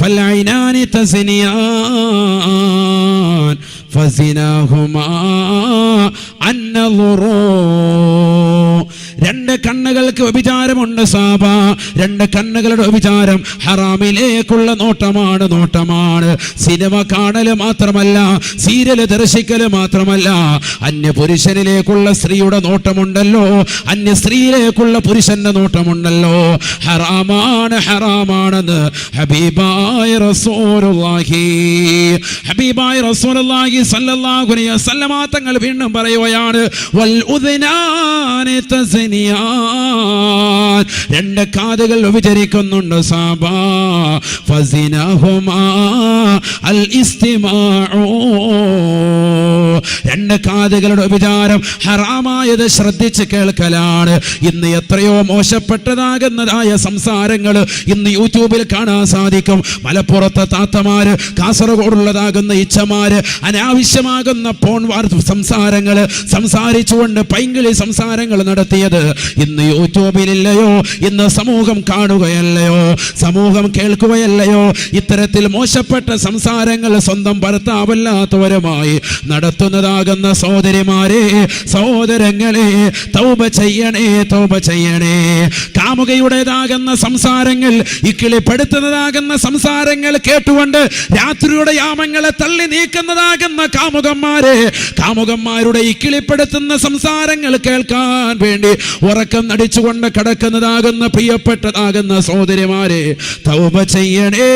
ഫലൈനാനി തസ്നിയാൻ ഫസിനാഹുമാ അന്നളുറൂ രണ്ട് കണ്ണുകൾക്ക് വ്യഭിചാരമുണ്ട് സാബ. രണ്ട് കണ്ണുകളുടെ വ്യഭിചാരം ഹറാമിലേക്കുള്ള നോട്ടമാണ് നോട്ടമാണ്. സിനിമ കാണൽ മാത്രമല്ല സീരിയൽ ദർശിക്കൽ മാത്രമല്ല അന്യ പുരുഷനിലേക്കുള്ള സ്ത്രീയുടെ നോട്ടമുണ്ടല്ലോ അന്യ സ്ത്രീയിലേക്കുള്ള പുരുഷന്റെ നോട്ടമുണ്ടല്ലോ. ഹറാമാണ് ഹറാമാണെന്ന് ഹബീബായ റസൂലുള്ളാഹി ഹബീബായ റസൂലുള്ളാഹി സല്ലല്ലാഹു അലൈഹി വസല്ലമ തങ്ങൾ വീണ്ടും പറയുകയാണ് വൽ ഉദ്നാനി തസ്നിയാൻ രണ്ട് കാതുകൾ വിചരിക്കുന്നുണ്ട് സാബാ. രണ്ട് കാതുകളുടെ വിചാരം ഹറാമായത് ശ്രദ്ധിച്ച് കേൾക്കലാണ്. ഇന്ന് എത്രയോ മോശപ്പെട്ടതാകുന്നതായ സംസാരങ്ങൾ ഇന്ന് യൂട്യൂബിൽ കാണാൻ സാധിക്കും. മലപ്പുറത്തെ താത്തമാര് കാസർഗോഡുള്ളതാകുന്ന ഇച്ഛമാര് അനാവശ്യമാകുന്ന പോൺ വാർ സംസാരങ്ങൾ സംസാരിച്ചുകൊണ്ട് പൈങ്കിളി സംസാരങ്ങൾ നടത്തിയത് ഇന്ന് യൂട്യൂബിലില്ലയോ? ഇന്ന് സമൂഹം കാണുകയല്ലയോ? സമൂഹം കേൾക്കുകയല്ലയോ? ഇത്തരത്തിൽ മോശപ്പെട്ട സംസാരങ്ങൾ സ്വന്തം ഭർത്താവല്ലാത്തവരുമായി നടത്തുന്നതാകുന്ന സഹോദരിമാരെ സഹോദരങ്ങളെ തൗപ ചെയ്യണേ തൗപ ചെയ്യണേ. കാമുകയുടേതാകുന്ന സംസാരങ്ങൾ ഇക്കിളിപ്പെടുത്തുന്നതാകുന്ന സംസാരങ്ങൾ കേട്ടുകൊണ്ട് രാത്രിയുടെ യാമങ്ങളെ തള്ളി നീക്കുന്നതാകുന്ന കാമുകന്മാരെ കാമുകന്മാരുടെ ഇക്കിളിപ്പെടുത്തുന്ന സംസാരങ്ങൾ കേൾക്കാൻ വേണ്ടി ഉറക്കം നടിച്ചുകൊണ്ട് കിടക്കുന്നതാകുന്ന പ്രിയപ്പെട്ടതാകുന്ന സഹോദരിമാരെ തൗബ ചെയ്യണേ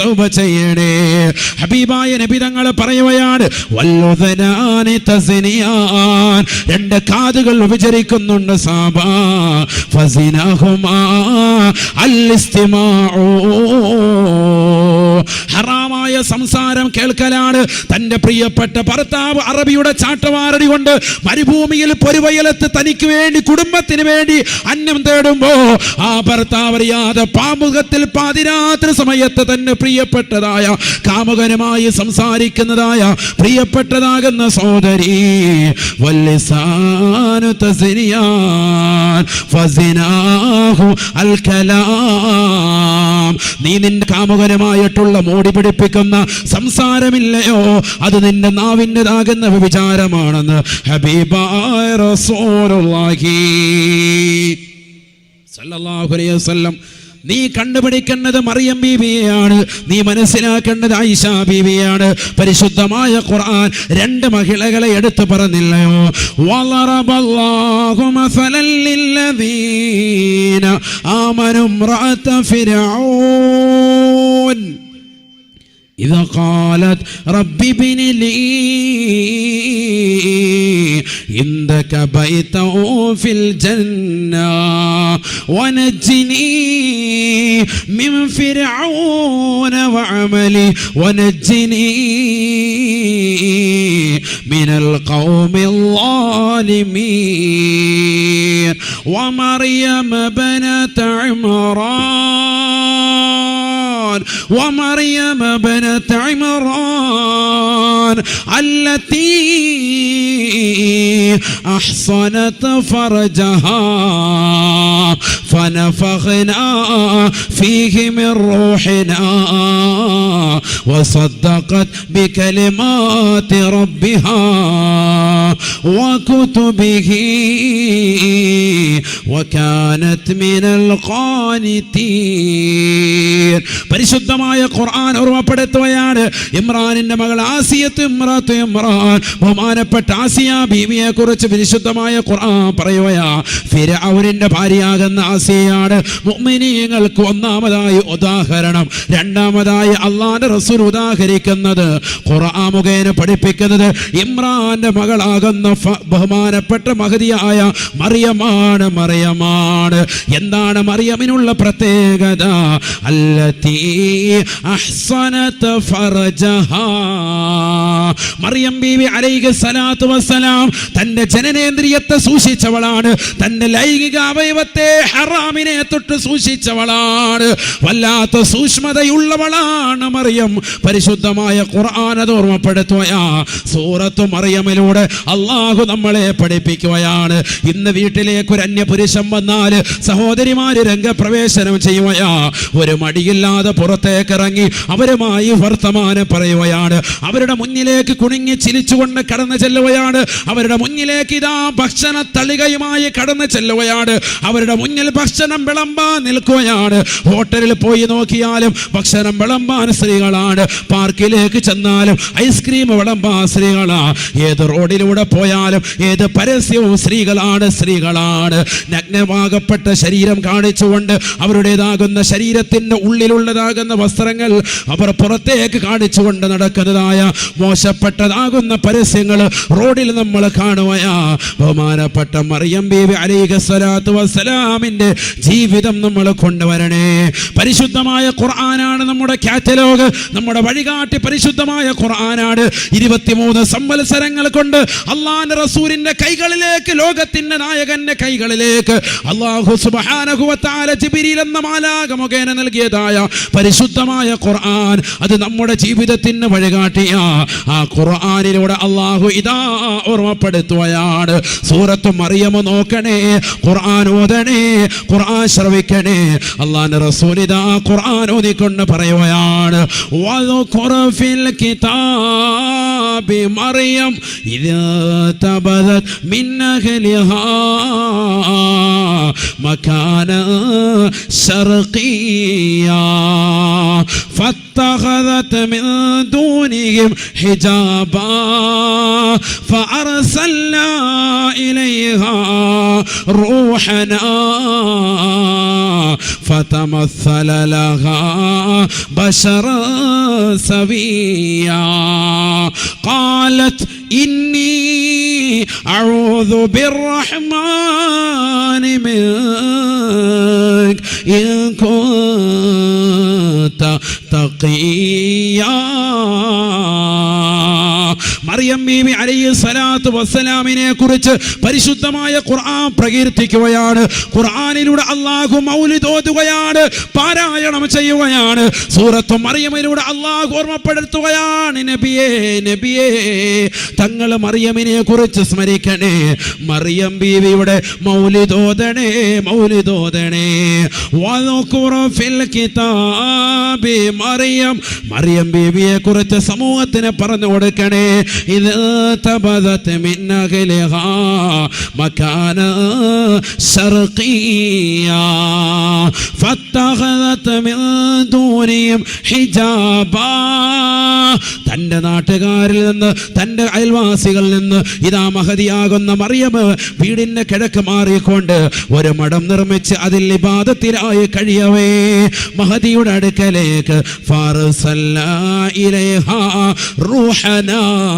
തൗബ ചെയ്യണേ. ഹബീബായ നബി തങ്ങൾ പറയുകയാണ് വല്ലുദനാനി തസ്നിയാൻ. രണ്ട് കാതുകൾ വിചരിക്കുന്നുണ്ട് സാബാ. ഫസിനഹുമാ അൽ ഇസ്തിമാഉ ഹറാമായ സംസാരം കേൾക്കലാണ് തന്റെ പ്രിയപ്പെട്ട ഭർത്താവ് അറബിയുടെ ചാട്ടവാരടി കൊണ്ട് മരുഭൂമിയിൽ പൊരുവയലത്ത് തനിക്ക് വേണ്ടി കുടുംബത്തിന് വേണ്ടി അന്നം തേടുമ്പോ ആ ഭർത്താവ് അറിയാതെ പാമുഖത്തിൽ പാതിരാത്രി സമയത്ത് തന്നെ പ്രിയപ്പെട്ടതായ കാമുകനുമായി സംസാരിക്കുന്നതായ പ്രിയപ്പെട്ടതാകുന്ന സോദരി നീ നിന്റെ കാമുകനുമായിട്ടുള്ള മോടി പിടിപ്പിക്കുന്ന സംസാരമില്ലയോ? അത് നിന്റെ നാവിന്റെതാകുന്ന വിചാരമാണെന്ന് ഹബീബായ റസൂലുള്ളാഹി സല്ലല്ലാഹു അലൈഹി വസല്ലം നീ കണ്ടുപിടിക്കേണ്ടത് മറിയം ബീവിയെയാണ് നീ മനസ്സിലാക്കേണ്ടത് ആയിഷ ബീവിയാണ് പരിശുദ്ധമായ ഖുർആൻ രണ്ട് മഹിളകളെ എടുത്തു പറഞ്ഞില്ലയോ? വളറബല്ലാഹു മസലൻ ആമനു ഇംറഅത ഫിർഔൻ إذا قالت رب ابن لي عندك بيتا في الجنة ونجني من فرعون وعملي ونجني من القوم الظالمين ومريم بنت عمران ومريم بنت عمران التي أحصنت فرجها فنفخنا فيه من روحنا وصدقت بكلمات ربها وكتبه وكانت من القانتين. പരിശുദ്ധമായ ഖുർആൻ ഓർമ്മപ്പെടുത്തുകയാണ്. ഇമ്രാനിന്റെ മകൾ ആസിയത്ത് ഇമ്രാത്ത് ഇമ്രാൻ. ബഹുമാനപ്പെട്ട ആസിയ ബീവിയെ കുറിച്ച് പരിശുദ്ധമായ ഖുർആൻ പറയുകയാ ഫിരൗനിന്റെ ഭാര്യയാകുന്ന ആസിയയാണ് മുഅ്മിനീങ്ങൾക്ക് ഒന്നാമതായി ഉദാഹരണം. രണ്ടാമതായി അള്ളാന്റെ റസൂൽ ഉദാഹരിക്കുന്നത്. ഖുർആൻ മുഖേന പഠിപ്പിക്കുന്നത് ഇമ്രാന്റെ മകളാകുന്ന ബഹുമാനപ്പെട്ട മഹതിയായ മറിയമാണ് മറിയമാണ്. എന്താണ് മറിയമിനുള്ള പ്രത്യേകത? അല്ലത്തി അഹ്സനത ഫർജഹ മറിയം ബീവി അലൈഹി സ്വലാത്തു വസ്സലാം തന്റെ ജനനേന്ദ്രിയത്തെ സൂക്ഷിച്ചവളാണ്. തന്റെ ലൈംഗിക അവയവത്തെ ഹറ ഹറാമിനെ തൊട്ട് സൂക്ഷിച്ചവളാണ്. വല്ലാത്ത സൂക്ഷ്മതയുള്ളവളാണ് മറിയം. പരിശുദ്ധമായ ഖുർആൻ അത് ഓർമ്മപ്പെടുത്തുകയാ സൂറത്ത് മറിയമിലൂടെ അള്ളാഹു നമ്മളെ പഠിപ്പിക്കുകയാണ് ഇന്ന് വീട്ടിലേക്ക് ഒരു അന്യപുരുഷൻ വന്നാൽ സഹോദരിമാര് രംഗപ്രവേശനം ചെയ്യുകയാ ഒരു മടിയില്ലാതെ പുറത്തേക്ക് ഇറങ്ങി അവരുമായി വർത്തമാനം പറയുകയാണ്. അവരുടെ മുന്നിലേക്ക് കുണുങ്ങി ചിരിച്ചുകൊണ്ട് കടന്നു ചെല്ലുകയാണ്. അവരുടെ മുന്നിലേക്ക് ഇതാ ഭക്ഷണ തളികയുമായി കടന്നു ചെല്ലുകയാണ്. അവരുടെ മുന്നിൽ ഭക്ഷണം വിളമ്പാൻ നിൽക്കുകയാണ്. ഹോട്ടലിൽ പോയി നോക്കിയാലും ഭക്ഷണം വിളമ്പാൻ സ്ത്രീകളാണ്. പാർക്കിലേക്ക് ചെന്നാലും ഐസ്ക്രീം വിളമ്പാൻ സ്ത്രീകളാണ് ഏത് റോഡിലൂടെ പോയാലും ഏത് പരസ്യവും സ്ത്രീകളാണ് സ്ത്രീകളാണ്. നഗ്നമാകപ്പെട്ട ശരീരം കാണിച്ചുകൊണ്ട് അവരുടേതാകുന്ന ശരീരത്തിന്റെ ഉള്ളിലുള്ളതാകുന്ന വസ്ത്രങ്ങൾ അവർ പുറത്തേക്ക് കാണിച്ചുകൊണ്ട് നടക്കുന്നതായ മോശപ്പെട്ടതാകുന്ന പരസ്യങ്ങൾ റോഡിൽ നമ്മൾ കാണുകയാ ബഹുമാനപ്പെട്ട മറിയം ബീവി അലൈഹി സ്വലാത്തു വസ്സലാമിന്റെ ജീവിതം നമ്മൾ കൊണ്ടുവരണേ. പരിശുദ്ധമായ ഖുർആനാണ് നമ്മുടെ കാറ്റലോഗ്. നമ്മുടെ വഴികാട്ടി പരിശുദ്ധമായ ഖുർആനാണ്. ഇരുപത്തിമൂന്ന് സംവത്സരങ്ങൾ കൊണ്ട് അള്ളാൻ റസൂലിന്റെ കൈകളിലേക്ക് ലോകത്തിന്റെ നായകന്റെ കൈകളിലേക്ക് അള്ളാഹു തആല ജിബ്രീൽ എന്ന മാലാക മുഖേന നൽകിയതായ പരിശുദ്ധമായ ഖുർആൻ അത് നമ്മുടെ ജീവിതത്തിന് വഴികാട്ടിയ. ആ ഖുർആാനിലൂടെ അള്ളാഹു ഇതാ ഓർമ്മപ്പെടുത്തുകയാണ്. സൂറത്ത് മറിയമ നോക്കണേ ഖുർആൻ ഓതണേ ഖുർആൻ ശ്രവിക്കണേ. അള്ളാഹിന്റെ റസൂൽ ഇതാ ഖുർആൻ ഓതിക്കൊണ്ട് പറയുകയാണ്. കിതാബി بمريم إذا تبذت من أهلها مكانا شرقيا فاتخذت من دونهم حجابا فأرسلنا إليها روحنا. فتمثل لها بشرا سويا. قالت إني أعوذ بالرحمن منك إن كنت تقيا. മറിയം ബീവി അലൈഹി സ്വലാത്തു വസ്സലാമിനെ കുറിച്ച് പരിശുദ്ധമായ ഖുർആൻ പ്രകീർത്തിക്കുകയാണ്. ഖുർആനിലൂടെ അള്ളാഹു മൗലിദ് ഓതുകയാണ് പാരായണം ചെയ്യുകയാണ്. സൂറത്ത് മറിയമിലൂടെ അള്ളാഹു ഓർമ്മപ്പെടുത്തുകയാണ് നബിയേ നബിയേ തങ്ങൾ മറിയമിനെ കുറിച്ച് സ്മരിക്കണേ. മറിയം ബീവിയുടെ മൗലിദോദണേ വദ്കുർ ഫിൽ കിതാബി മറിയം മറിയം ബീവിയെ കുറിച്ച് സമൂഹത്തിന് പറഞ്ഞു കൊടുക്കണേ. ഇത് تبذت من അഹ്ലിഹാ مكان سرقيا. فاتخذت മിൻ دونهم حجابا. തന്റെ നാട്ടുകാരിൽ നിന്ന് തന്റെ അയൽവാസികളിൽ നിന്ന് ഇതാ മഹതിയാകുന്ന മറിയമ് വീടിന്റെ കിഴക്ക് മാറിക്കൊണ്ട് ഒരു മഠം നിർമ്മിച്ച് അതിൽ ഇബാദത്തിലായി കഴിയവേ. മഹതിയുടെ അടുക്കലേക്ക് ഫാറസല്ല റൂഹനാ.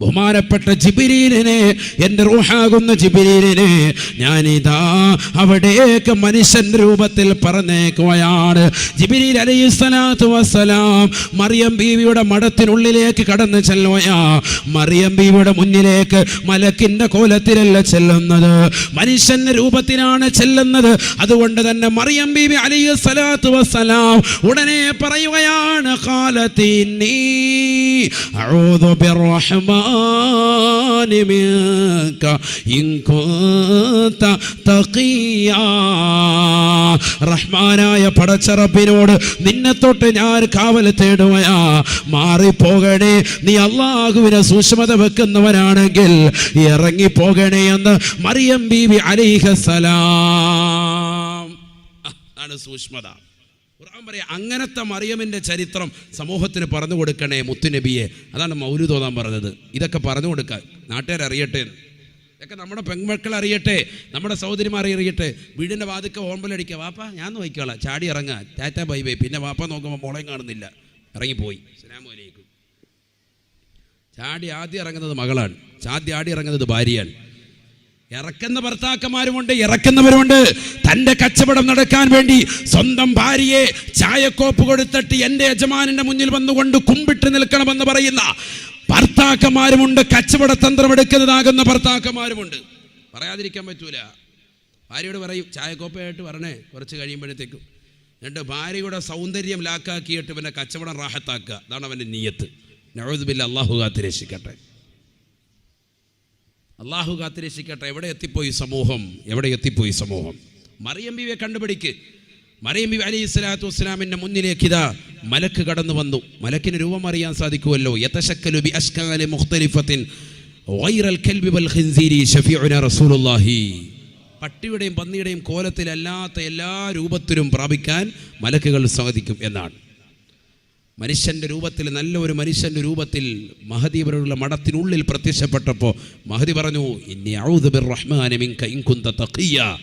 ബഹുമാനപ്പെട്ട ജിബിരീലിനെ എന്റെ റൂഹാകുന്ന ജിബിരീലിനെ ഞാനിതാ അവിടേക്ക് മനുഷ്യൻ രൂപത്തിൽ പറഞ്ഞേക്കുകയാണ് ജിബിരീൽ അലൈഹി സ്വലാത്തു വസ്സലാം മറിയം ബീവിയുടെ മഠത്തിനുള്ളിലേക്ക് കടന്നു ചെല്ലുകയാ. മറിയം ബീവിയുടെ മുന്നിലേക്ക് മലക്കിന്റെ കോലത്തിലല്ല ചെല്ലുന്നത്. മനുഷ്യന്റെ രൂപത്തിലാണ് ചെല്ലുന്നത്. അതുകൊണ്ട് തന്നെ മറിയം ബീവി അലൈഹി സ്വലാത്തു വസ്സലാം ഉടനെ പറയുകയാണ് കാലത്തിന്നീ അഊദു ബിർറഹ്മാൻ منك إن كنت تقيا റഹ്മാനായ പടച്ചറപ്പിനോട് നിന്നെ തൊട്ട് ഞാൻ കാവൽ തേടുകയാ മാറിപ്പോകണേ നീ അള്ളാഹുവിനെ സൂക്ഷ്മത വെക്കുന്നവനാണെങ്കിൽ ഇറങ്ങിപ്പോകണേ എന്ന് മറിയം ബീവി അലിഹസലാം ആണ് സൂക്ഷ്മത ഖുർആൻ പറയാ അങ്ങനത്തെ മറിയമിന്റെ ചരിത്രം സമൂഹത്തിന് പറഞ്ഞു കൊടുക്കണേ മുത്തുനബിയെ. അതാണ് മൗലു തോന്നാൻ പറഞ്ഞത്. ഇതൊക്കെ പറഞ്ഞു അറിയട്ടെ എന്ന്. ഇതൊക്കെ നമ്മുടെ പെൺമക്കൾ അറിയട്ടെ നമ്മുടെ സഹോദരിമാർ അറിയട്ടെ. വീടിന്റെ വാതിക്ക ഓമ്പലടിക്കുക വാപ്പ ഞാൻ നോക്കിക്കോളാം. ചാടി ഇറങ്ങുക ടാറ്റ ബൈ ബൈ. പിന്നെ വാപ്പ നോക്കുമ്പോൾ മുളയും കാണുന്നില്ല. ഇറങ്ങിപ്പോയി. അസ്സലാമലൈക്കും ചാടി ആദ്യം ഇറങ്ങുന്നത് മകളാണ്. ചാദ്യം ആടി ഇറങ്ങുന്നത് ഭാര്യയാണ്. ഇറക്കുന്ന ഭർത്താക്കന്മാരുമുണ്ട് ഇറക്കുന്നവരുമുണ്ട്. തന്റെ കച്ചവടം നടക്കാൻ വേണ്ടി സ്വന്തം ഭാര്യയെ ചായക്കോപ്പ് കൊടുത്തിട്ട് എന്റെ യജമാനന്റെ മുന്നിൽ വന്നുകൊണ്ട് കുമ്പിട്ട് നിൽക്കണമെന്ന് പറയുന്ന ഭർത്താക്കന്മാരുമുണ്ട് കച്ചവട തന്ത്രം എടുക്കുന്നതാകുന്ന ഭർത്താക്കന്മാരുമുണ്ട്. പറയാതിരിക്കാൻ പറ്റൂല. ഭാര്യയോട് പറയും ചായക്കോപ്പയായിട്ട് വരണേ കുറച്ച് കഴിയുമ്പോഴത്തേക്കും. രണ്ട് ഭാര്യയുടെ സൗന്ദര്യം ലാക്കാക്കിയിട്ട് പിന്നെ കച്ചവടം റാഹത്താക്കുക. അതാണ് അവന്റെ നീയത്ത്. നവതുബില്ല അള്ളാഹു കാത്തിരക്ഷിക്കട്ടെ അള്ളാഹു കാത്തിരക്ഷിക്കട്ടെ. എവിടെ എത്തിപ്പോയി സമൂഹം? എവിടെ എത്തിപ്പോയി സമൂഹം? മറിയം ബിവിയെ കണ്ടുപിടിക്ക്. മറിയം ബിബി അലി സ്വലാത്തു വസ്സലാമിന്റെ മുന്നിലേക്ക് ഇതാ മലക്ക് കടന്നു വന്നു. മലക്കിന് രൂപം അറിയാൻ സാധിക്കുമല്ലോ. യതശക്കലു ബി അഷ്കാലി മുഖ്തലിഫത്തിൻ വൈറൽ കൽബി വൽ ഖിൻസീരി റസൂലുള്ളാഹി. പട്ടിയുടെയും പന്നിയുടെയും കോലത്തിലല്ലാത്ത എല്ലാ രൂപത്തിലും പ്രാപിക്കാൻ മലക്കുകൾ സാധിക്കും എന്നാണ്. മനുഷ്യന്റെ രൂപത്തിൽ നല്ല ഒരു മനുഷ്യന്റെ രൂപത്തിൽ മഹദി അവരുടെ മഠത്തിനുള്ളിൽ പ്രത്യക്ഷപ്പെട്ടപ്പോൾ മഹദി പറഞ്ഞു ഇനി ഔദ് ബിർ റഹ്മാനി മിൻക ഇൻ തഖിയ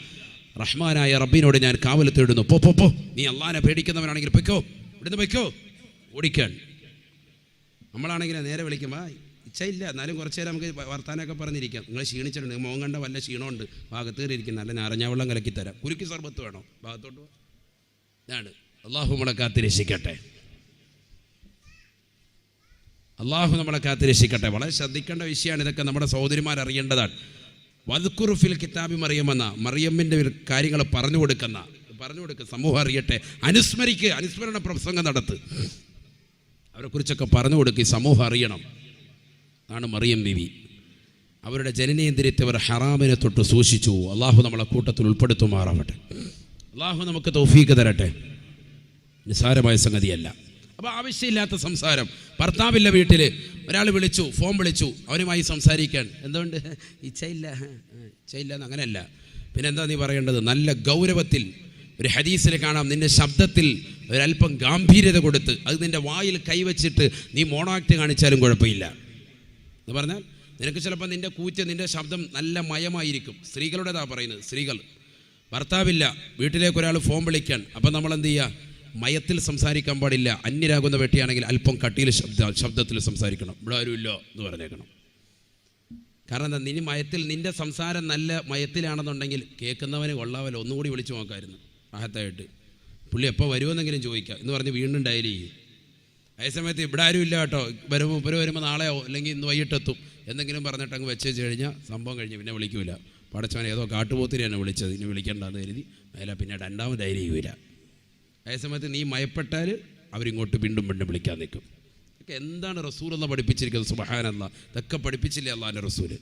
റഹ്മാനായ റബ്ബിനോട് ഞാൻ കാവൽ തേടുന്നു. പോ പോ പോ. നീ അള്ളാനെ പേടിക്കുന്നവനാണെങ്കിൽ പൊയ്ക്കോ. ഇവിടുന്ന് പൊയ്ക്കോ. ഓടിക്കാൻ. നമ്മളാണെങ്കിൽ നേരെ വിളിക്കുമ്പോൾ ഇച്ഛയില്ല. എന്നാലും കുറച്ച് നേരം നമുക്ക് വർത്താനമൊക്കെ പറഞ്ഞിരിക്കാം. നിങ്ങൾ ക്ഷീണിച്ചിട്ടുണ്ട്. മോൻ കണ്ട വല്ല ക്ഷീണമുണ്ട്. ഭാഗത്ത് കയറിയിരിക്കുന്ന നല്ല നാരഞ്ഞാവെള്ളം കലക്കി തരാം. കുരുക്കി സർബത്ത് വേണോ? ഭാഗത്തോട്ട്. ഇതാണ് അള്ളാഹു നമ്മളെ കാത്തിരക്ഷിക്കട്ടെ അള്ളാഹു നമ്മളെ കാത്തിരക്ഷിക്കട്ടെ. വളരെ ശ്രദ്ധിക്കേണ്ട വിഷയമാണ് ഇതൊക്കെ നമ്മുടെ സഹോദരിമാർ അറിയേണ്ടതാണ്. വദ്കുറുഫിൽ കിതാബി മറിയമെന്ന മറിയമ്മിന്റെ കാര്യങ്ങൾ പറഞ്ഞു കൊടുക്കുന്ന പറഞ്ഞു കൊടുക്കുക സമൂഹം അറിയട്ടെ. അനുസ്മരിക്കുക അനുസ്മരണ പ്രസംഗം നടത്ത്. അവരെക്കുറിച്ചൊക്കെ പറഞ്ഞു കൊടുക്കുക സമൂഹം അറിയണം. ആണ് മറിയം ബിവി. അവരുടെ ജനനേന്ദ്രിയത്തെ അവർ ഹറാമിനെ തൊട്ട് സൂക്ഷിച്ചു. അള്ളാഹു നമ്മളെ കൂട്ടത്തിൽ ഉൾപ്പെടുത്തുമാറാവട്ടെ. അള്ളാഹു നമുക്ക് തൗഫീക്ക് തരട്ടെ. നിസ്സാരമായ സംഗതിയല്ല. അപ്പോൾ ആവശ്യമില്ലാത്ത സംസാരം. ഭർത്താവില്ല വീട്ടിൽ ഒരാൾ വിളിച്ചു ഫോൺ വിളിച്ചു അവനുമായി സംസാരിക്കാൻ. എന്തുകൊണ്ട്? ഇച്ഛയില്ല. ഇച്ഛയില്ല എന്ന് അങ്ങനെയല്ല. പിന്നെ എന്താ നീ പറയേണ്ടത്? നല്ല ഗൗരവത്തിൽ ഒരു ഹദീസിൽ കാണാം. നിന്റെ ശബ്ദത്തിൽ ഒരല്പം ഗാംഭീര്യത കൊടുത്ത് അത് നിന്റെ വായിൽ കൈവച്ചിട്ട് നീ മോണാക്ട് കാണിച്ചാലും കുഴപ്പമില്ല. എന്ന് പറഞ്ഞാൽ നിനക്ക് ചിലപ്പോൾ നിന്റെ കൂറ്റ് നിന്റെ ശബ്ദം നല്ല മയമായിരിക്കും. സ്ത്രീകളുടേതാണ് പറയുന്നത്. സ്ത്രീകൾ. ഭർത്താവില്ല. വീട്ടിലേക്ക് ഒരാൾ ഫോൺ വിളിക്കാൻ. അപ്പം നമ്മൾ എന്ത് ചെയ്യുക മയത്തിൽ സംസാരിക്കാൻ പാടില്ല. അന്യരാകുന്ന വെട്ടിയാണെങ്കിൽ അല്പം കട്ടിയിൽ ശബ്ദ ശബ്ദത്തിൽ സംസാരിക്കണം. ഇവിടെ ആരുമില്ലോ എന്ന് പറഞ്ഞേക്കണം. കാരണം എന്താ? നിന് മയത്തിൽ നിന്റെ സംസാരം നല്ല മയത്തിലാണെന്നുണ്ടെങ്കിൽ കേൾക്കുന്നവന് കൊള്ളാവല്ലോ. ഒന്നുകൂടി വിളിച്ചു നോക്കായിരുന്നു ആഹത്തായിട്ട്. പുള്ളി എപ്പോൾ വരുമെന്നെങ്കിലും ചോദിക്കാം. എന്ന് പറഞ്ഞ് വീണ്ടും ഡയലി ചെയ്യും. അതേ സമയത്ത് ഇവിടെ ആരും ഇല്ല കേട്ടോ. വരുമ്പോൾ ഇവർ വരുമ്പോൾ നാളെയോ അല്ലെങ്കിൽ ഇന്ന് വൈകിട്ടെത്തും എന്തെങ്കിലും പറഞ്ഞിട്ട് അങ്ങ് വെച്ചേച്ച് കഴിഞ്ഞാൽ സംഭവം കഴിഞ്ഞ് പിന്നെ വിളിക്കൂല. പടച്ചവൻ ഏതോ കാട്ടുപോത്തിനെയാണ് വിളിച്ചത്. ഇനി വിളിക്കേണ്ടെന്ന് കരുതി അതിലാ പിന്നെ രണ്ടാമത് ഡയലി ചെയ്യൂല അതേ സമയത്ത് നീ മയപ്പെട്ടാൽ അവരിങ്ങോട്ട് വീണ്ടും വീണ്ടും വിളിക്കാൻ നിൽക്കും. ഇതൊക്കെ എന്താണ് റസൂൽ എന്ന് പഠിപ്പിച്ചിരിക്കുന്നത്? സുബഹാനല്ല. ഇതൊക്കെ പഠിപ്പിച്ചില്ലേ അള്ളാന്റെ റസൂൽ?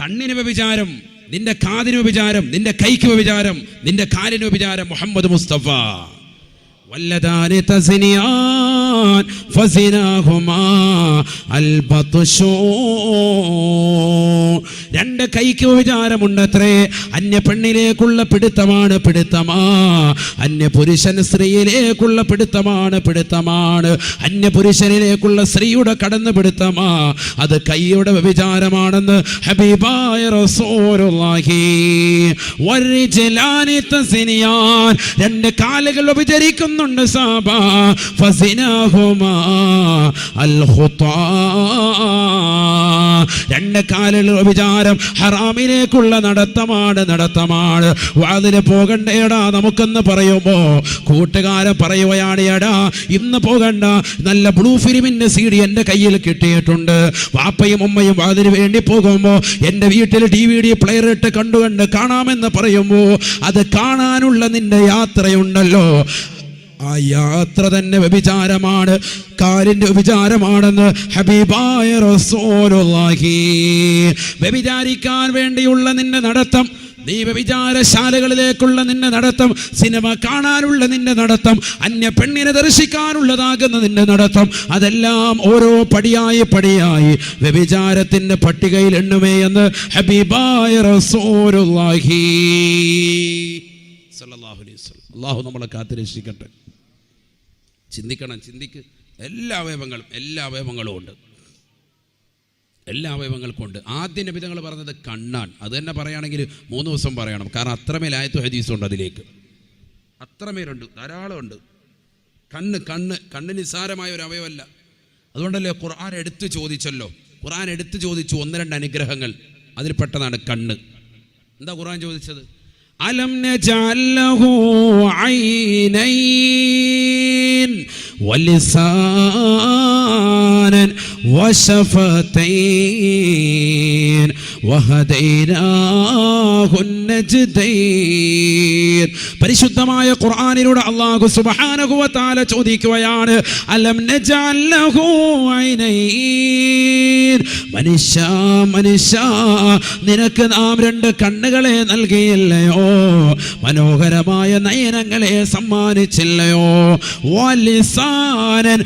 കണ്ണിന് വ്യഭിചാരം നിന്റെ കാതിന് വ്യഭിചാരം നിന്റെ കൈക്ക് വ്യഭിചാരം നിന്റെ കാലിന് വ്യഭിചാരം മുഹമ്മദ് മുസ്തഫ. വല്ലതാനി രണ്ട് കൈക്ക് വിചാരമുണ്ടത്രേ. അന്യ പെണ്ണിലേക്കുള്ള പിടുത്തമാണ് പിടുത്തമാ. അന്യ പുരുഷൻ സ്ത്രീയിലേക്കുള്ള പിടുത്തമാണ് പിടുത്തമാണ്. അന്യ പുരുഷനിലേക്കുള്ള സ്ത്രീയുടെ കടന്നു പിടുത്തമാ. അത് കൈയുടെ വിചാരമാണെന്ന് ഹബീബായ റസൂലുള്ളാഹി. രണ്ട് കാലുകൾ ഉപചരിക്കുന്നുണ്ട് സാബ. ഫസിനാഹുമാ അൽ രണ്ട് കാലുകൾ വിചാരം ഹറാമിലേക്കുള്ള നടത്തമാണ് നടത്തമാണ്. വാതിന് പോകണ്ടേടാ നമുക്കെന്ന് പറയുമ്പോ കൂട്ടുകാരൻ പറയുകയാണ് എടാ ഇന്ന് പോകണ്ട. നല്ല ബ്ലൂ ഫിലിമിന്റെ സി ഡി എന്റെ കയ്യിൽ കിട്ടിയിട്ടുണ്ട്. വാപ്പയും ഉമ്മയും വാതിന് വേണ്ടി പോകുമ്പോ എന്റെ വീട്ടിൽ ടി വി ഡി പ്ലെയർ ഇട്ട് കണ്ടുകണ്ട് കാണാമെന്ന് പറയുമ്പോ അത് കാണാനുള്ള നിന്റെ യാത്രയുണ്ടല്ലോ. ആ യാത്ര തന്നെ വ്യഭിചാരമാണ്. കാലിന്റെ വ്യഭിചാരമാണെന്ന് ഹബീബായ റസൂലുള്ളാഹി. വ്യഭിചാരിക്കാൻ വേണ്ടിയുള്ള നിന്റെ നടത്തം നീ നിന്റെ നടത്തം സിനിമ കാണാനുള്ള നിന്റെ നടത്തം അന്യ പെണ്ണിനെ ദർശിക്കാനുള്ളതാകുന്ന നിന്റെ നടത്തം അതെല്ലാം ഓരോ പടിയായി പടിയായി വ്യഭിചാരത്തിന്റെ പട്ടികയിൽ എണ്ണുമേ എന്ന് ഹബീബായ റസൂലുള്ളാഹി. അലൈഹി വസല്ലം. അള്ളാഹു നമ്മളെ കാത്തുരക്ഷിക്കട്ടെ. ചിന്തിക്കണം ചിന്തിക്ക്. എല്ലാ അവയവങ്ങളും എല്ലാ അവയവങ്ങളും ഉണ്ട്. എല്ലാ അവയവങ്ങൾക്കും ഉണ്ട്. ആദ്യ നബിതങ്ങൾ പറഞ്ഞത് കണ്ണാൻ. അത് തന്നെ പറയുകയാണെങ്കിൽ മൂന്ന് ദിവസം പറയണം. കാരണം അത്രമേൽ ആയത്തു ഹദീസുണ്ട് അതിലേക്ക്. അത്രമേലുണ്ട്. ധാരാളം ഉണ്ട്. കണ്ണ് കണ്ണ് കണ്ണ് നിസ്സാരമായ ഒരു അവയവല്ല അതുകൊണ്ടല്ലേ ഖുർആൻ എടുത്ത് ചോദിച്ചല്ലോ? ഖുർആൻ എടുത്ത് ചോദിച്ചു ഒന്ന് രണ്ട് അനുഗ്രഹങ്ങൾ. അതിൽ അതിൽപ്പെട്ടതാണ് കണ്ണ്. എന്താ ഖുർആൻ ചോദിച്ചത്? ألم نجعل له عينين ولسانا وشفتين പരിശുദ്ധമായ ഖുർആാനിലൂടെ അള്ളാഹു വ ചോദിക്കുകയാണ് അലം മനുഷ്യ മനുഷ്യ നിനക്ക് നാം രണ്ട് കണ്ണുകളെ നൽകിയില്ലയോ? മനോഹരമായ നയനങ്ങളെ സമ്മാനിച്ചില്ലയോ? വലിസാനൻ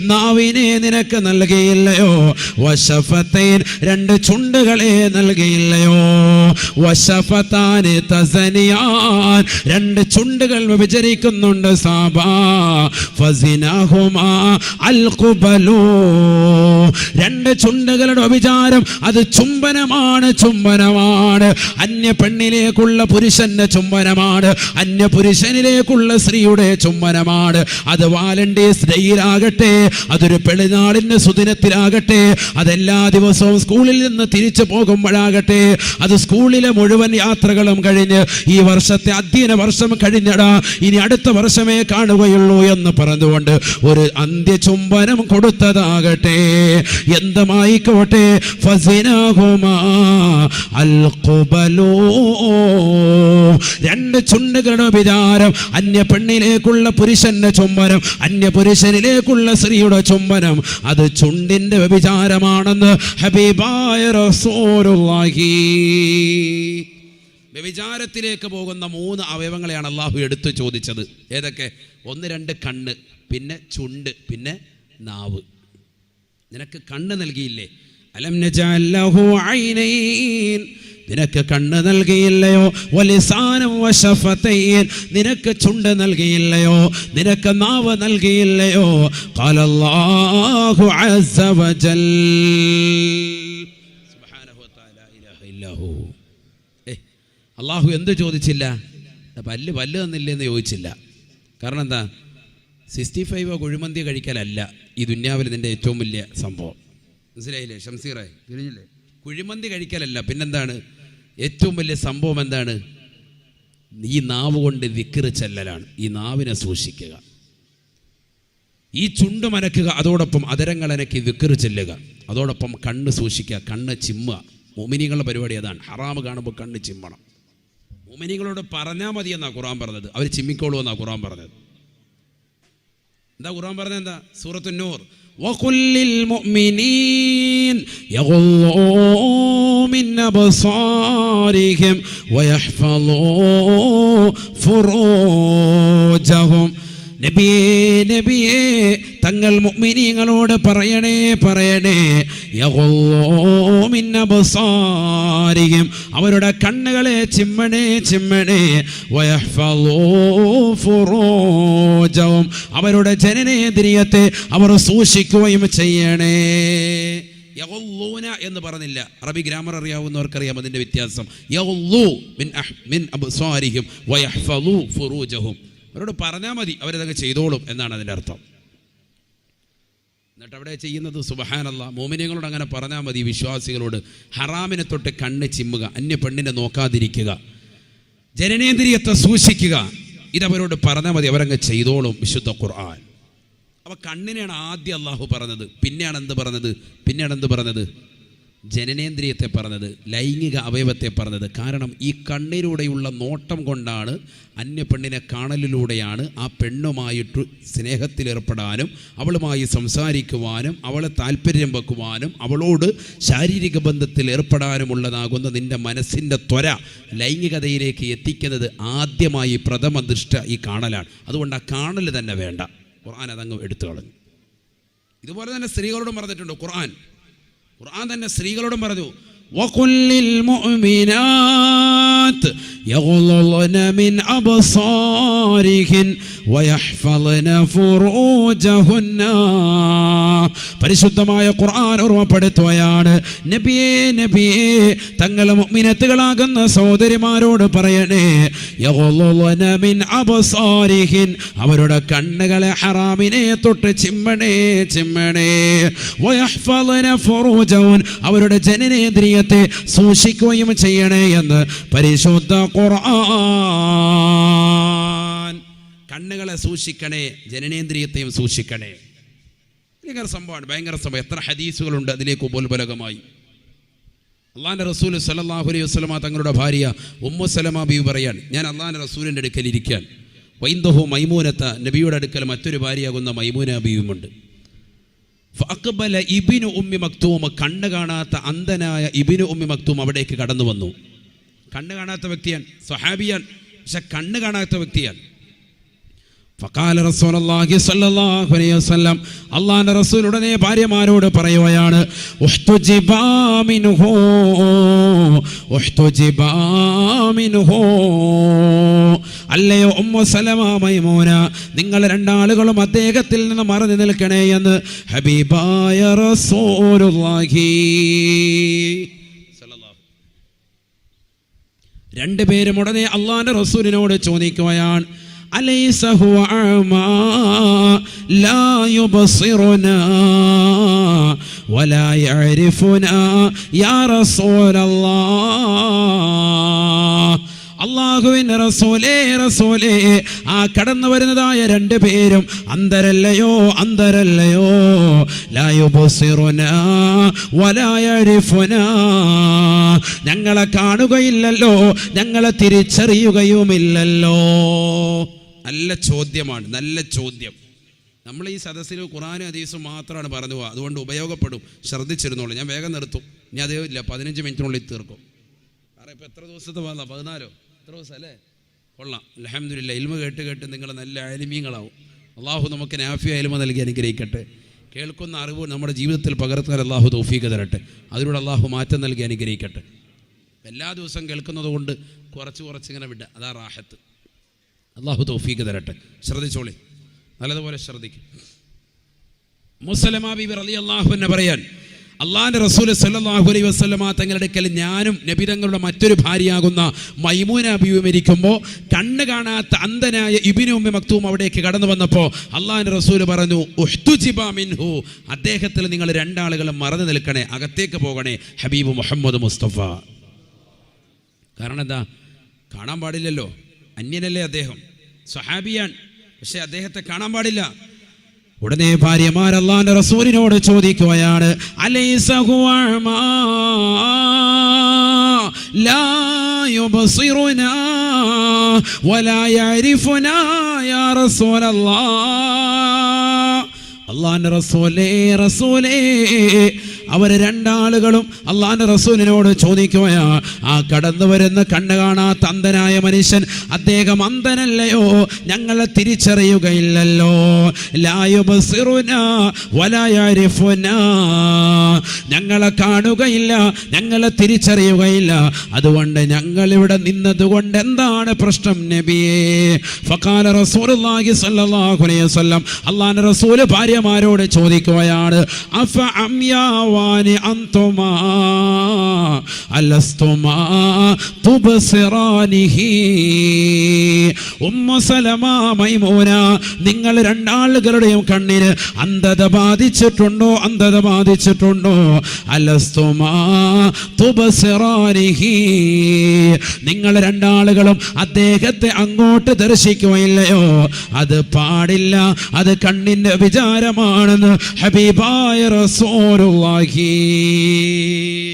നാവിനെ നിനക്ക് നൽകിയില്ലയോ? വശഫതൈൻ രണ്ട് ചുണ്ടുകളെ നൽകിയില്ലയോ? വശഫതാന് തസനിയാൻ രണ്ട് ചുണ്ടുകൾ വിഭജിക്കുന്നുണ്ട് സാബാ. ഫസിനഹുമാ അൽ ഖുബലു രണ്ട് ചുണ്ടുകളുടെ അഭിചാരം അത് ചുംബനമാണ് ചുംബനമാണ്. അന്യ പെണ്ണിലേക്കുള്ള പുരുഷന്റെ ചുംബനമാണ് അന്യ പുരുഷനിലേക്കുള്ള സ്ത്രീയുടെ ചുംബനമാണ്. അത് വാലന്റീൻസ് ഡേയിലാകട്ടെ അതൊരു പെളിനാളിന്റെ സുദിനത്തിലാകട്ടെ അതെല്ലാ ദിവസവും സ്കൂളിൽ നിന്ന് തിരിച്ചു പോകുമ്പോഴാകട്ടെ അത് സ്കൂളിലെ മുഴുവൻ യാത്രകളും കഴിഞ്ഞ് ഈ വർഷത്തെ അധ്യയന വർഷം കഴിഞ്ഞടാ ഇനി അടുത്ത വർഷമേ കാണുകയുള്ളൂ എന്ന് പറഞ്ഞുകൊണ്ട് ഒരു അന്ത്യചുംബനം കൊടുത്തതാകട്ടെ. എന്തുമായിക്കോട്ടെ? രണ്ട് ചുണ്ടുകളുടെ വിചാരം അന്യ പെണ്ണിലേക്കുള്ള പുരുഷന്റെ ചുംബനം അന്യ പുരുഷനിലേക്കുള്ള സ്ത്രീയുടെ ചുംബനം. അത് ചുണ്ടിന്റെ വ്യഭിചാരമാണെന്ന് ഹബീബായ റസൂലുള്ളാഹി. വ്യഭിചാരത്തിലേക്ക് പോകുന്ന മൂന്ന് അവയവങ്ങളെയാണ് അള്ളാഹു എടുത്തു ചോദിച്ചത്. ഏതൊക്കെ? ഒന്ന് രണ്ട് കണ്ണ് പിന്നെ ചുണ്ട് പിന്നെ നാവ്. നിനക്ക് കണ്ണ് നൽകിയില്ലേ? അലം നജഅൽ ലഹു ഐനൈൻ. നിനക്ക് കണ്ണ് നൽകിയില്ലയോ? വലിസാനം വശഫതൈൻ. നിനക്ക് ചുണ്ട് നൽകിയില്ലയോ? നിനക്ക് നാവ് നൽകിയില്ലയോ? ഖാലല്ലാഹു അസ്സ വജൽ. സുബ്ഹാനഹു ഇലാഹ ഇല്ലഹു. അള്ളാഹു എന്ത് ചോദിച്ചില്ല? പല്ല് പല്ല് തന്നില്ലെന്ന് ചോദിച്ചില്ല. കാരണം എന്താ? സിക്സ്റ്റി ഫൈവ് കുഴിമന്തി കഴിക്കലല്ല. ഈ ദുന്യാവിൽ നിന്റെ ഏറ്റവും വലിയ സംഭവം. മനസ്സിലായില്ലേ ഷംസീറായി തിരിഞ്ഞില്ലേ? കുഴിമന്തി കഴിക്കലല്ല. പിന്നെന്താണ്? ഏറ്റവും വലിയ സംഭവം എന്താണ്? ഈ നാവ് കൊണ്ട് വിക്കറ് ചെല്ലലാണ്. ഈ നാവിനെ സൂക്ഷിക്കുക. ഈ ചുണ്ട് മനക്കുക അതോടൊപ്പം അതരങ്ങൾ അനക്കി വിക്കറ് ചെല്ലുക. അതോടൊപ്പം കണ്ണ് സൂക്ഷിക്കുക കണ്ണ് ചിമ്മുക. മോമിനികളുടെ പരിപാടി അതാണ്. ഹറാമ് കാണുമ്പോൾ കണ്ണ് ചിമ്മണം. മോമിനികളോട് പറഞ്ഞാൽ മതി എന്നാണ് ഖുറാൻ പറഞ്ഞത്. അവർ ചിമ്മിക്കോളൂ എന്നാണ് ഖുറാൻ പറഞ്ഞത്. എന്താ ഖുറാൻ പറഞ്ഞത് എന്താ സൂറത്തു നൂർ وقل للمؤمنين يغضوا من أبصارهم ويحفظوا فروجهم നബിയേ നബിയേ തങ്ങൾ മുഅ്മിനീങ്ങളോട് പറയണേ പറയണേ. യഗുള്ളൂ അവരുടെ കണ്ണുകളെ ചിമ്മണേ ചിമ്മണേ. വയഹ്ഫളൂ ഫുറൂജഹും അവരുടെ ജനനേന്ദ്രിയത്തെ അവർ സൂക്ഷിക്കുകയും ചെയ്യണേ. യഗുള്ളൂന എന്ന് പറഞ്ഞില്ല. അറബി ഗ്രാമർ അറിയാവുന്നവർക്കറിയാം അതിന്റെ വ്യത്യാസം. യഗുള്ളൂ മിൻ അഹ് മിൻ അബ്സാരിഹിം. വയഹ്ഫലു ഫുറൂജഹും അവരോട് പറഞ്ഞാൽ മതി അവരതൊക്കെ ചെയ്തോളും എന്നാണ് അതിന്റെ അർത്ഥം. എന്നിട്ട് അവിടെ ചെയ്യുന്നത് സുബഹാനല്ല. മോമിനിയങ്ങളോട് അങ്ങനെ പറഞ്ഞാൽ മതി വിശ്വാസികളോട്. ഹറാമിനെ തൊട്ട് കണ്ണ് ചിമ്മുക അന്യ പെണ്ണിനെ നോക്കാതിരിക്കുക. ജനനേന്ദ്രിയത്തെ സൂക്ഷിക്കുക. ഇതവരോട് പറഞ്ഞാൽ മതി അവരങ്ങ് ചെയ്തോളും വിശുദ്ധ ഖുർആൻ. അപ്പോൾ കണ്ണിനെയാണ് ആദ്യം അള്ളാഹു പറഞ്ഞത്. പിന്നെയാണ് എന്ത് പറഞ്ഞത്? പിന്നെയാണ് എന്ത് പറഞ്ഞത്? ജനനേന്ദ്രിയത്തെ പറഞ്ഞത് ലൈംഗിക അവയവത്തെ പറഞ്ഞത്. കാരണം ഈ കണ്ണിലൂടെയുള്ള നോട്ടം കൊണ്ടാണ് അന്യ പെണ്ണിനെ കാണലിലൂടെയാണ് ആ പെണ്ണുമായിട്ട് സ്നേഹത്തിലേർപ്പെടാനും അവളുമായി സംസാരിക്കുവാനും അവളെ താല്പര്യം വെക്കുവാനും അവളോട് ശാരീരിക ബന്ധത്തിൽ ഏർപ്പെടാനുമുള്ളതാകുന്ന നിന്റെ മനസ്സിന്റെ ത്വര ലൈംഗികതയിലേക്ക് എത്തിക്കുന്നത് ആദ്യമായി പ്രഥമ ദൃഷ്ട ഈ കാണലാണ്. അതുകൊണ്ട് ആ കാണൽ തന്നെ വേണ്ട. ഖുർആൻ അതങ്ങ് എടുത്തു കളഞ്ഞു. ഇതുപോലെ തന്നെ സ്ത്രീകളോടും പറഞ്ഞിട്ടുണ്ട് ഖുർആൻ ഖുർആൻ തന്നെ സ്ത്രീകളോടും പറഞ്ഞു وقل للمؤمنات يغضضن من أبصارهن ويحفظن فروجهن പരിശുദ്ധമായ ഖുർആൻ ഓർമ്മപ്പെടുത്തുകയാണ് നബിയേ നബിയേ തങ്ങൾ മുഅ്മിനത്തുകളാകുന്ന സഹോദരിമാരോട് പറയണേ യഗളുന മിൻ അബ്സാരിഹിൻ അവരുടെ കണ്ണുകളെ ഹറാമിനെ തൊട്ട് ചിമ്മണേ ചിമ്മണേ വയഹ്ഫളന ഫുറൂജഹുൻ അവരുടെ ജനനേന്ദ്രിയത്തെ സൂക്ഷിക്കുകയും ചെയ്യണേ എന്ന് പരിശുദ്ധ ഖുർആൻ കണ്ണുകളെ സൂക്ഷിക്കണേ ജനനേന്ദ്രിയത്തെയും സൂക്ഷിക്കണേ ഭയങ്കര സംഭവമാണ് ഭയങ്കര സംഭവം എത്ര ഹദീസുകളുണ്ട് അതിലേക്ക് ഉപോത്ബലകമായി അള്ളാഹാന്റെ റസൂൽ സല്ലല്ലാഹു അലൈഹി വസ്ലമ തങ്ങളുടെ ഭാര്യ ഉമ്മു സലമ ബീവി പറയാൻ ഞാൻ അള്ളാഹാന്റെ റസൂലിന്റെ അടുക്കൽ ഇരിക്കാൻ വൈന്ദഹു മൈമൂനത്ത നബിയുടെ അടുക്കൽ മറ്റൊരു ഭാര്യയാകുന്ന മൈമൂന ബീവുമുണ്ട് ഫഅഖ്ബല ഇബിനു ഉമ്മി മക്തൂം കണ്ണ് കാണാത്ത അന്ധനായ ഇബിനു ഉമ്മി മക്തൂം അവിടേക്ക് കടന്നു വന്നു കണ്ണ് കാണാത്ത വ്യക്തിയാണ് സ്വഹാബിയാൻ പക്ഷെ കണ്ണ് കാണാത്ത വ്യക്തിയാണ്. ഫക്കാല റസൂലുള്ളാഹി സ്വല്ലല്ലാഹു അലൈഹി വസല്ലം. അള്ളാഹിന്റെ റസൂൽ ഉടനെ ഭാര്യമാരോട് പറയുകയാണ് അല്ലയോ ഉമ്മു സലമ മൈമൂന നിങ്ങൾ രണ്ടാളുകളും അദ്ദേഹത്തിൽ നിന്ന് മറഞ്ഞു നിൽക്കണേ എന്ന് ഹബീബായ റസൂലുള്ളാഹി രണ്ടുപേരും ഉടനെ അള്ളാഹിന്റെ റസൂലിനോട് ചോദിക്കുകയാണ് أليس هو أعمى لا يبصرنا ولا يعرفنا يا رسول الله അള്ളാഹുവിൻ റസൂലേ റസൂലേ ആ കടന്നു വരുന്നതായ രണ്ടു പേരും അന്തരല്ലയോ അന്തരല്ലയോ ലായുബസിറുന വലായരിഫുന ഞങ്ങളെ കാണുകയില്ലല്ലോ ഞങ്ങളെ തിരിച്ചറിയുകയുമില്ലല്ലോ നല്ല ചോദ്യമാണ് നല്ല ചോദ്യം. നമ്മൾ ഈ സദസ്സിൽ ഖുറാനും ഹദീസും മാത്രമാണ് പറഞ്ഞു പോവുക അതുകൊണ്ട് ഉപയോഗപ്പെടും. ശ്രദ്ധിച്ചിരുന്നോളൂ. ഞാൻ വേഗം നിർത്തും. ഇനി അതേ ഇല്ല. പതിനഞ്ച് മിനിറ്റിനുള്ളിൽ തീർക്കും. കാരണം ഇപ്പോൾ എത്ര ദിവസത്തെ വന്ന? പതിനാലോ? എത്ര ദിവസം അല്ലേ? കൊള്ളാം. അലഹമില്ല ഇൽമ കേട്ട് കേട്ട് നിങ്ങൾ നല്ല ആലിമീങ്ങളാവും. അള്ളാഹു നമുക്ക് നാഫിയ ഇൽമ നൽകി അനുഗ്രഹിക്കട്ടെ. കേൾക്കുന്ന അറിവ് നമ്മുടെ ജീവിതത്തിൽ പകർത്താൻ അള്ളാഹു തൗഫീക്ക് തരട്ടെ. അതിലൂടെ അള്ളാഹു മാറ്റം നൽകി അനുഗ്രഹിക്കട്ടെ. എല്ലാ ദിവസവും കേൾക്കുന്നത് കൊണ്ട് കുറച്ച് കുറച്ച് ഇങ്ങനെ വിടുക. അതാ റാഹത്ത്. അള്ളാഹു തൗഫീക്ക് തരട്ടെ. ശ്രദ്ധിച്ചോളി. നല്ലതുപോലെ ശ്രദ്ധിക്കും. മുസലമാ ബിബി അള്ളാഹു എന്നെ പറയാൻ അള്ളാഹിന്റെ റസൂൽ സല്ലാഹു അലൈ വസ്ലമ തങ്ങളുടെ അടുക്കൽ ഞാനും നബിതങ്ങളുടെ മറ്റൊരു ഭാര്യയാകുന്ന മൈമൂന ബിയും ഇരിക്കുമ്പോൾ കണ്ണ് കാണാത്ത അന്ധനായ ഇബിനു ഉമ്മ മക്തൂം അവിടേക്ക് കടന്നു വന്നപ്പോൾ അള്ളാഹിന്റെ റസൂൽ പറഞ്ഞു മിൻഹു. അദ്ദേഹത്തിൽ നിങ്ങൾ രണ്ടാളുകളും മറന്നു നിൽക്കണേ അകത്തേക്ക് പോകണേ ഹബീബ് മുഹമ്മദ് മുസ്തഫ. കാരണം എന്താ? കാണാൻ പാടില്ലല്ലോ. അന്യനല്ലേ അദ്ദേഹം? സ്വഹാബിയാൻ പക്ഷെ അദ്ദേഹത്തെ കാണാൻ പാടില്ല. ഉടനെ ഭാര്യമാർ അള്ളാന്റെ റസൂലിനോട് ചോദിക്കുകയാണ് അള്ളാന്റെ റസൂലേ റസൂലേ അവർ രണ്ടാളുകളും അള്ളാന്റെ റസൂലിനോട് ചോദിക്കുകയാ ആ കടന്നു വരുന്ന കണ്ണ് കാണാത്ത അന്ധനായ മനുഷ്യൻ അദ്ദേഹം അന്ധനല്ലയോ? ഞങ്ങളെ തിരിച്ചറിയുകയില്ലല്ലോ. ഞങ്ങളെ കാണുകയില്ല ഞങ്ങളെ തിരിച്ചറിയുകയില്ല. അതുകൊണ്ട് ഞങ്ങൾ ഇവിടെ നിന്നതുകൊണ്ട് എന്താണ് പ്രശ്നം നബിയേ? ഫഖാല റസൂലുള്ളാഹി സ്വല്ലല്ലാഹു അലൈഹി വസല്ലം റസൂൽ ഭാര്യമാരോട് ചോദിക്കുകയാണ് അഫ അംയാവാനി അന്തുമാ അലസ്തുമാ തുബസിറാനിഹി ഉമ്മ സലമ മൈമൂന നിങ്ങൾ രണ്ടാളുകളുടെയും കണ്ണിന് അന്ധത ബാധിച്ചിട്ടുണ്ടോ? അന്ധത ബാധിച്ചിട്ടുണ്ടോ? അലസ്തുമാ തുബസിറാനിഹി നിങ്ങൾ രണ്ടാളുകളും അദ്ദേഹത്തെ അങ്ങോട്ട് ദർശിക്കുകയില്ലയോ? അത് പാടില്ല അത് കണ്ണിന്റെ വിചാരമാണെന്ന് ഹബീബായ റസൂലുള്ളാഹി Elohim.